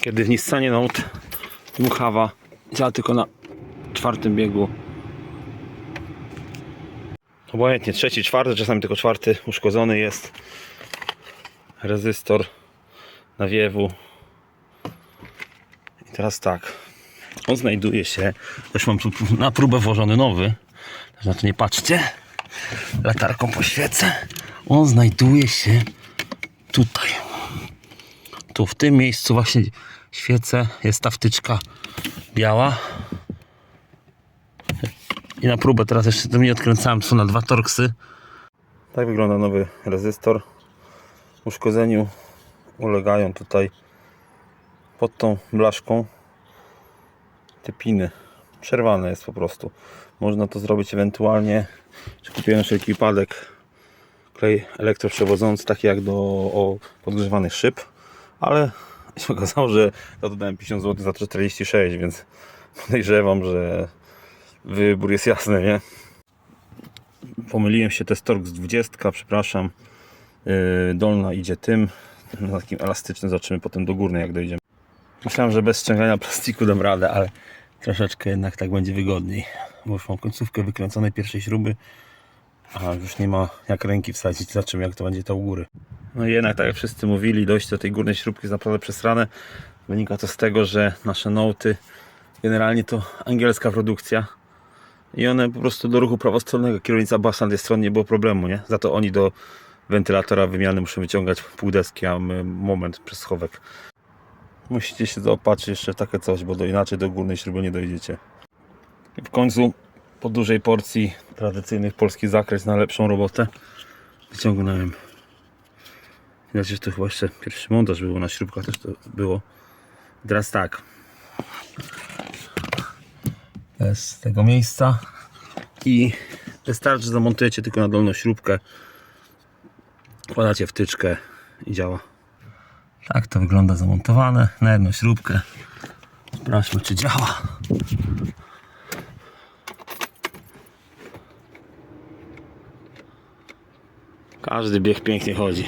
Kiedy w Nissanie Note dmuchawa działa tylko na czwartym biegu. Obojętnie, trzeci, czwarty, czasami tylko czwarty uszkodzony jest rezystor nawiewu. I teraz tak, on znajduje się, już mam tu na próbę włożony nowy, też na to nie patrzcie, latarką poświecę, on znajduje się tutaj, tu w tym miejscu właśnie świecę, jest ta wtyczka biała i na próbę teraz jeszcze to nie odkręcałem, są na dwa torksy. Tak wygląda nowy rezystor. Uszkodzeniu ulegają tutaj pod tą blaszką te piny. Przerwane jest po prostu. Można to zrobić ewentualnie, czy kupiłem wszelki wypadek klej elektroprzewodzący, taki jak do podgrzewanych szyb, ale się okazało, że oddałem 50 zł za 46, więc podejrzewam, że wybór jest jasny, nie? Pomyliłem się, to jest Torx 20, przepraszam. Yy, dolna idzie tym, takim elastycznym, zobaczymy potem do górnej jak dojdziemy. Myślałem, że bez ściągania plastiku dam radę, ale troszeczkę jednak tak będzie wygodniej. Bo już mam końcówkę wykręconej pierwszej śruby, a już nie ma jak ręki wsadzić, zobaczymy jak to będzie to u góry. No i jednak, tak jak wszyscy mówili, dojście do tej górnej śrubki jest naprawdę przesrane. Wynika to z tego, że nasze noty generalnie to angielska produkcja i one po prostu do ruchu prawostronnego kierownica basa na tej stronie nie było problemu, nie? Za to oni do wentylatora wymiany muszą wyciągać pół deski, a my moment przez schowek. Musicie się zaopatrzyć jeszcze w takie coś, bo do inaczej do górnej śruby nie dojdziecie. I w końcu po dużej porcji tradycyjnych polskich zakres na lepszą robotę wyciągnąłem. Że to chyba jeszcze pierwszy montaż było na śrubkach też to było. Teraz tak. Z tego miejsca i wystarczy, że zamontujecie tylko na dolną śrubkę. Wkładacie wtyczkę i działa. Tak to wygląda zamontowane na jedną śrubkę. Sprawdźmy czy działa. Każdy bieg pięknie chodzi.